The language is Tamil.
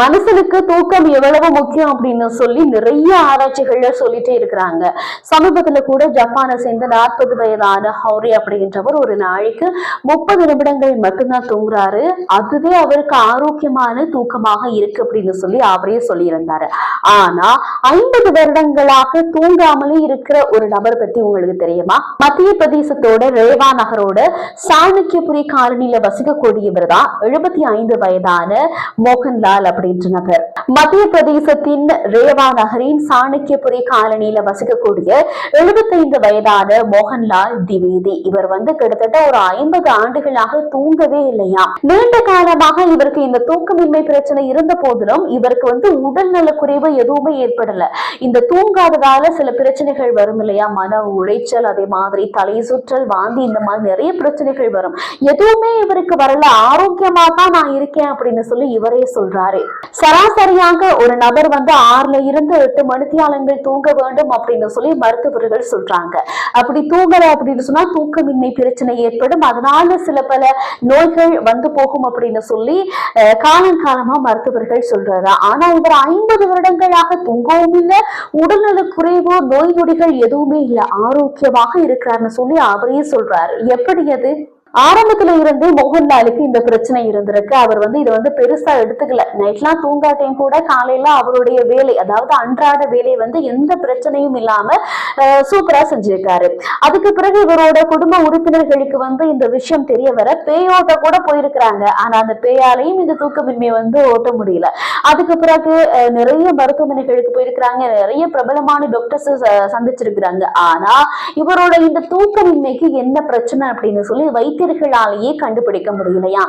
மனுஷனுக்கு தூக்கம் எவ்வளவு முக்கியம் அப்படின்னு சொல்லி நிறைய ஆராய்ச்சிகள்ல சொல்லிட்டே இருக்கிறாங்க. சமீபத்துல கூட ஜப்பானை சேர்ந்த நாற்பது வயதான ஹௌரி அப்படின்றவர் ஒரு நாளைக்கு முப்பது நிமிடங்கள் மட்டும்தான் தூங்குறாரு. அதுவே அவருக்கு ஆரோக்கியமான தூக்கமாக இருக்கு அப்படின்னு சொல்லி அவரே சொல்லியிருந்தாரு. ஆனா ஐம்பது வருடங்களாக தூங்காமலே இருக்கிற ஒரு நபர் பத்தி உங்களுக்கு தெரியுமா? மத்திய பிரதேசத்தோட ரேவா நகரோட சாணக்கியபுரி காலனியில வசிக்கக்கூடியவர் தான் எழுபத்தி ஐந்து வயதான மோகன்லால் அப்படின்ற நபர் மத்திய பிரதேசத்தின் ரேவா நகரின் சாணக்கியபுரி காலனியில வசிக்கக்கூடிய எழுபத்தைந்து வயதான மோகன்லால் திவேதி. இவர் வந்து கிட்டத்தட்ட ஒரு ஐம்பது ஆண்டுகளாக தூங்கவே இல்லையா? நீண்ட காலமாக இவருக்கு இந்த தூக்கமின்மை பிரச்சனை இருந்த போதிலும் இவருக்கு வந்து உடல்நல குறைவு எதுவுமே ஏற்படல. இந்த தூங்காததால சில பிரச்சனைகள் வரும் இல்லையா? மன உளைச்சல் அதே மாதிரி தலை சுற்றல் வாந்தி இந்த மாதிரி நிறைய பிரச்சனைகள் வரும். எதுவுமே இவருக்கு வரல. ஆரோக்கியமா தான் நான் இருக்கேன் அப்படின்னு சொல்லி இவரே சொல்றாரு. சராசரியாக ஒரு நபர் வந்து ஆறுல இருந்து எட்டு மணித்தியாலங்கள் தூங்க வேண்டும் அப்படின்னு சொல்லி மருத்துவர்கள் சொல்றாங்க. அப்படி தூங்கல அப்படின்னு சொன்னா தூக்கமின்மை பிரச்சனை ஏற்படும். அதனால சில பல நோய்கள் வந்து போகும் அப்படின்னு சொல்லி காலங்காலமா காலம் காலமா மருத்துவர்கள் சொல்றாரு. ஆனா இவர் ஐம்பது வருடங்களாக தூங்கவும் இல்லை உடல்நல குறைவோ நோய் நொடிகள் எதுவுமே இல்லை ஆரோக்கியமாக இருக்கிறாருன்னு சொல்லி அவரே சொல்றாரு. எப்படி அது? ஆரம்பத்துல இருந்தே மோகன்லாலுக்கு இந்த பிரச்சனை இருந்திருக்கு. அவர் வந்து இதை வந்து பெருசா எடுத்துக்கல. நைட்லாம் தூங்காட்டையும் கூட காலையில அவருடைய வேலை அதாவது அன்றாட வேலை வந்து எந்த பிரச்சனையும் இல்லாம சூப்பரா செஞ்சிருக்காரு. அதுக்கு பிறகு இவரோட குடும்ப உறுப்பினர்களுக்கு வந்து இந்த விஷயம் தெரிய வர பேயோட்ட கூட போயிருக்கிறாங்க. ஆனா அந்த பேயாலையும் இந்த தூக்கமின்மையை வந்து ஓட்ட முடியல. அதுக்கு பிறகு அஹ், நிறைய மருத்துவமனைகளுக்கு போயிருக்கிறாங்க. நிறைய பிரபலமான டாக்டர்ஸ் சந்திச்சிருக்கிறாங்க. ஆனா இவரோட இந்த தூக்கமின்மைக்கு என்ன பிரச்சனை அப்படின்னு சொல்லி வைத்தியர்களாலேயே கண்டுபிடிக்க முடியலையா?